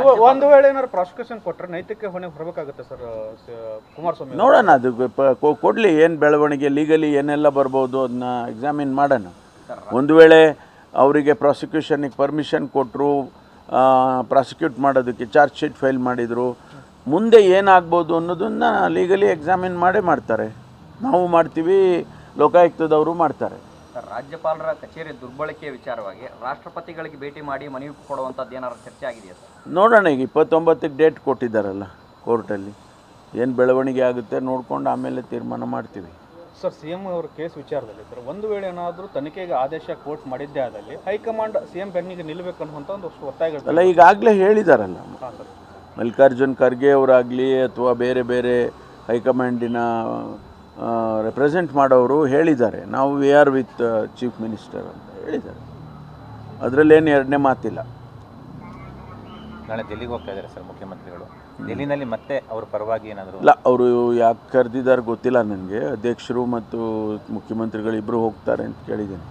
ಒಂದು ಒಂದು ವೇಳೆ ಏನಾದ್ರು ಪ್ರಾಸಿಕ್ಯೂಷನ್ ಕೊಟ್ಟರೆ ನೈತಿಕ ಹೊಣೆ ಹೊರಬೇಕಾಗುತ್ತೆ ಸರ್ ಕುಮಾರಸ್ವಾಮಿ. ನೋಡೋಣ ಅದು ಪ- ಕೊಡ್ಲಿ ಏನು ಬೆಳವಣಿಗೆ ಲೀಗಲಿ ಏನೆಲ್ಲ ಬರ್ಬೋದು ಅದನ್ನ ಎಕ್ಸಾಮಿನ್ ಮಾಡೋಣ. ಒಂದು ವೇಳೆ ಅವರಿಗೆ ಪ್ರಾಸಿಕ್ಯೂಷನಿಗೆ ಪರ್ಮಿಷನ್ ಕೊಟ್ಟರು ಪ್ರಾಸಿಕ್ಯೂಟ್ ಮಾಡೋದಕ್ಕೆ ಚಾರ್ಜ್ ಶೀಟ್ ಫೈಲ್ ಮಾಡಿದರು ಮುಂದೆ ಏನಾಗ್ಬೋದು ಅನ್ನೋದನ್ನ ಲೀಗಲಿ ಎಕ್ಸಾಮಿನ್ ಮಾಡೇ ಮಾಡ್ತಾರೆ. ನಾವು ಮಾಡ್ತೀವಿ ಲೋಕಾಯುಕ್ತದವರು ಮಾಡ್ತಾರೆ. ಸರ್ ರಾಜ್ಯಪಾಲರ ಕಚೇರಿ ದುರ್ಬಳಕೆಯ ವಿಚಾರವಾಗಿ ರಾಷ್ಟ್ರಪತಿಗಳಿಗೆ ಭೇಟಿ ಮಾಡಿ ಮನವಿ ಕೊಡುವಂಥದ್ದು ಏನಾದ್ರು ಚರ್ಚೆ ಆಗಿದೆಯಾ ಸರ್? ನೋಡೋಣ ಈಗ ಇಪ್ಪತ್ತೊಂಬತ್ತಕ್ಕೆ ಡೇಟ್ ಕೊಟ್ಟಿದ್ದಾರಲ್ಲ ಕೋರ್ಟಲ್ಲಿ. ಏನು ಬೆಳವಣಿಗೆ ಆಗುತ್ತೆ ನೋಡ್ಕೊಂಡು ಆಮೇಲೆ ತೀರ್ಮಾನ ಮಾಡ್ತೀವಿ. ಸರ್ ಸಿ ಎಂ ಅವರ ಕೇಸ್ ವಿಚಾರದಲ್ಲಿ ಸರ್ ಒಂದು ವೇಳೆ ಏನಾದರೂ ತನಿಖೆಗೆ ಆದೇಶ ಕೋರ್ಟ್ ಮಾಡಿದ್ದೇ ಆದಲ್ಲಿ ಹೈಕಮಾಂಡ್ ಸಿ ಎಂ ಬೆನ್ನಿಗೆ ನಿಲ್ಲಬೇಕು ಅನ್ನುವಂಥ ಒಂದು ಒತ್ತಾಯಗಳು ಅಲ್ಲ ಈಗಾಗಲೇ ಹೇಳಿದಾರಲ್ಲ. ಮಲ್ಲಿಕಾರ್ಜುನ್ ಖರ್ಗೆ ಅವರಾಗಲಿ ಅಥವಾ ಬೇರೆ ಬೇರೆ ಹೈಕಮಾಂಡಿನ ರೆಪ್ರೆಸೆಂಟ್ ಮಾಡೋರು ಹೇಳಿದ್ದಾರೆ. ನಾವು we are with chief minister ಅಂತ ಹೇಳಿದ್ದಾರೆ. ಅದರಲ್ಲೇನು ಎರಡನೇ ಮಾತಿಲ್ಲ. ನಾಳೆ ಡೆಲ್ಲಿಗೆ ಹೋಗ್ತಾ ಇದ್ದಾರೆ ಸರ್ ಮುಖ್ಯಮಂತ್ರಿಗಳು. ಡೆಲ್ಲಿನಲ್ಲಿ ಮತ್ತೆ ಅವ್ರ ಪರವಾಗಿ ಏನಾದರೂ ಇಲ್ಲ ಅವರು ಯಾಕೆ ಕರೆದಿದ್ದಾರೆ ಗೊತ್ತಿಲ್ಲ ನನಗೆ. ಅಧ್ಯಕ್ಷರು ಮತ್ತು ಮುಖ್ಯಮಂತ್ರಿಗಳು ಇಬ್ಬರು ಹೋಗ್ತಾರೆ ಅಂತ ಕೇಳಿದ್ದೀನಿ.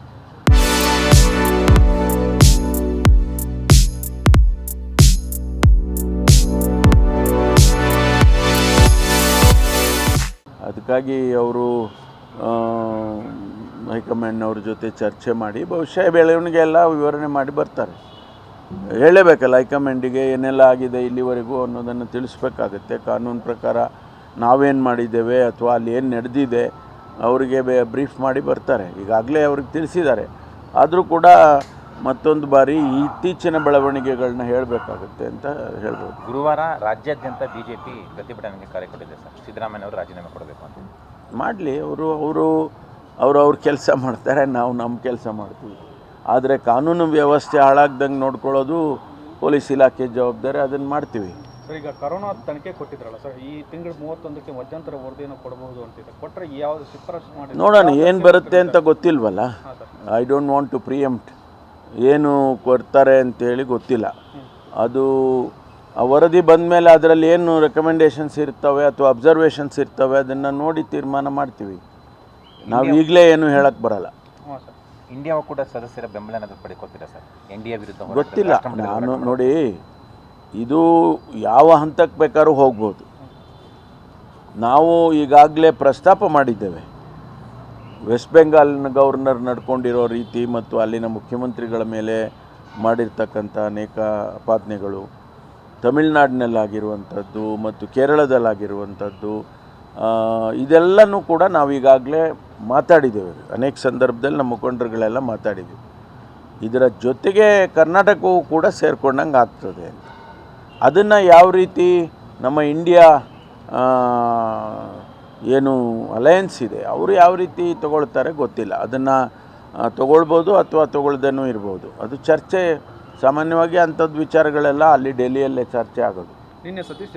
ಅದಕ್ಕಾಗಿ ಅವರು ಹೈಕಮಾಂಡ್ನವ್ರ ಜೊತೆ ಚರ್ಚೆ ಮಾಡಿ, ಬಹುಶಃ ಬೆಳವಣಿಗೆ ಎಲ್ಲ ವಿವರಣೆ ಮಾಡಿ ಬರ್ತಾರೆ. ಹೇಳಬೇಕಲ್ಲ, ಹೈಕಮಾಂಡಿಗೆ ಏನೆಲ್ಲ ಆಗಿದೆ ಇಲ್ಲಿವರೆಗೂ ಅನ್ನೋದನ್ನು ತಿಳಿಸ್ಬೇಕಾಗತ್ತೆ. ಕಾನೂನು ಪ್ರಕಾರ ನಾವೇನು ಮಾಡಿದ್ದೇವೆ ಅಥವಾ ಅಲ್ಲಿ ಏನು ನಡೆದಿದೆ, ಅವರಿಗೆ ಬ್ರೀಫ್ ಮಾಡಿ ಬರ್ತಾರೆ. ಈಗಾಗಲೇ ಅವ್ರಿಗೆ ತಿಳಿಸಿದ್ದಾರೆ. ಆದರೂ ಕೂಡ ಮತ್ತೊಂದು ಬಾರಿ ಇತ್ತೀಚಿನ ಬೆಳವಣಿಗೆಗಳನ್ನ ಹೇಳಬೇಕಾಗುತ್ತೆ ಅಂತ ಹೇಳ್ಬೋದು. ಗುರುವಾರ ರಾಜ್ಯಾದ್ಯಂತ ಬಿಜೆಪಿ ಪ್ರತಿಭಟನೆಗೆ ಕರೆ ಕೊಟ್ಟಿದೆ ಸರ್. ಸಿದ್ದರಾಮಯ್ಯ ಅವರು ರಾಜೀನಾಮೆ ಕೊಡಬೇಕು ಅಂತ. ಮಾಡಲಿ ಅವರು ಅವರು ಅವರು ಅವ್ರ ಕೆಲಸ ಮಾಡ್ತಾರೆ ನಾವು ನಮ್ಮ ಕೆಲಸ ಮಾಡ್ತೀವಿ. ಆದರೆ ಕಾನೂನು ವ್ಯವಸ್ಥೆ ಹಾಳಾಗ್ದಂಗೆ ನೋಡ್ಕೊಳ್ಳೋದು ಪೊಲೀಸ್ ಇಲಾಖೆ ಜವಾಬ್ದಾರಿ ಅದನ್ನು ಮಾಡ್ತೀವಿ. ಸರ್ ಈಗ ಕರೋನಾ ತನಿಖೆ ಕೊಟ್ಟಿದ್ರಲ್ಲ ಸರ್ ಈ ತಿಂಗಳು ಮೂವತ್ತೊಂದಕ್ಕೆ ಮಧ್ಯಂತರ ವರದಿಯನ್ನು ಕೊಡಬಹುದು ಅಂತಿದೆ. ಕೊಟ್ಟರೆ ಯಾವುದು ಶಿಫಾರಸು ಮಾಡಿ ನೋಡೋಣ ಏನು ಬರುತ್ತೆ ಅಂತ ಗೊತ್ತಿಲ್ವಲ್ಲ? I don't want to preempt ಏನು ಕೊಡ್ತಾರೆ ಅಂತೇಳಿ ಗೊತ್ತಿಲ್ಲ. ಅದು ಆ ವರದಿ ಬಂದ ಮೇಲೆ ಅದರಲ್ಲಿ ಏನು ರೆಕಮೆಂಡೇಷನ್ಸ್ ಇರ್ತವೆ ಅಥವಾ ಅಬ್ಸರ್ವೇಷನ್ಸ್ ಇರ್ತವೆ ಅದನ್ನು ನೋಡಿ ತೀರ್ಮಾನ ಮಾಡ್ತೀವಿ. ನಾವು ಈಗಲೇ ಏನು ಹೇಳಕ್ಕೆ ಬರಲ್ಲ. ಇಂಡಿಯಾ ಕೂಡ ಸದಸ್ಯರ ಬೆಂಬಲ ಪಡ್ಕೊತೀರಾ ಸರ್? ಎನ್ ಡಿ ಎ ವಿರುದ್ಧ ಗೊತ್ತಿಲ್ಲ. ನಾನು ನೋಡಿ ಇದು ಯಾವ ಹಂತಕ್ಕೆ ಬೇಕಾದ್ರೂ ಹೋಗ್ಬೋದು. ನಾವು ಈಗಾಗಲೇ ಪ್ರಸ್ತಾಪ ಮಾಡಿದ್ದೇವೆ. ವೆಸ್ಟ್ ಬೆಂಗಾಲ್ನ ಗವರ್ನರ್ ನಡ್ಕೊಂಡಿರೋ ರೀತಿ ಮತ್ತು ಅಲ್ಲಿನ ಮುಖ್ಯಮಂತ್ರಿಗಳ ಮೇಲೆ ಮಾಡಿರ್ತಕ್ಕಂಥ ಅನೇಕ ಪಾತ್ನೆಗಳು ತಮಿಳ್ನಾಡಿನಲ್ಲಾಗಿರುವಂಥದ್ದು ಮತ್ತು ಕೇರಳದಲ್ಲಾಗಿರುವಂಥದ್ದು ಇದೆಲ್ಲನೂ ಕೂಡ ನಾವೀಗಾಗಲೇ ಮಾತಾಡಿದ್ದೇವೆ. ಅನೇಕ ಸಂದರ್ಭದಲ್ಲಿ ನಮ್ಮ ಮುಖಂಡರುಗಳೆಲ್ಲ ಮಾತಾಡಿದ್ದೀವಿ ಇದರ ಜೊತೆಗೆ ಕರ್ನಾಟಕವೂ ಕೂಡ ಸೇರ್ಕೊಂಡಂಗೆ ಆಗ್ತದೆ ಅಂತ. ಅದನ್ನು ಯಾವ ರೀತಿ ನಮ್ಮ ಇಂಡಿಯಾ ಏನು ಅಲಯನ್ಸ್ ಇದೆ, ಅವರು ಯಾವ ರೀತಿ ತಗೊಳ್ತಾರೆ ಗೊತ್ತಿಲ್ಲ. ಅದನ್ನು ತಗೊಳ್ಬೋದು ಅಥವಾ ತಗೊಳ್ದೇನೂ ಇರ್ಬೋದು. ಅದು ಚರ್ಚೆ, ಸಾಮಾನ್ಯವಾಗಿ ಅಂಥದ್ದು ವಿಚಾರಗಳೆಲ್ಲ ಅಲ್ಲಿ ಡೆಲ್ಲಿಯಲ್ಲೇ ಚರ್ಚೆ ಆಗೋದು. ನಿನ್ನೆ ಸತೀಶ್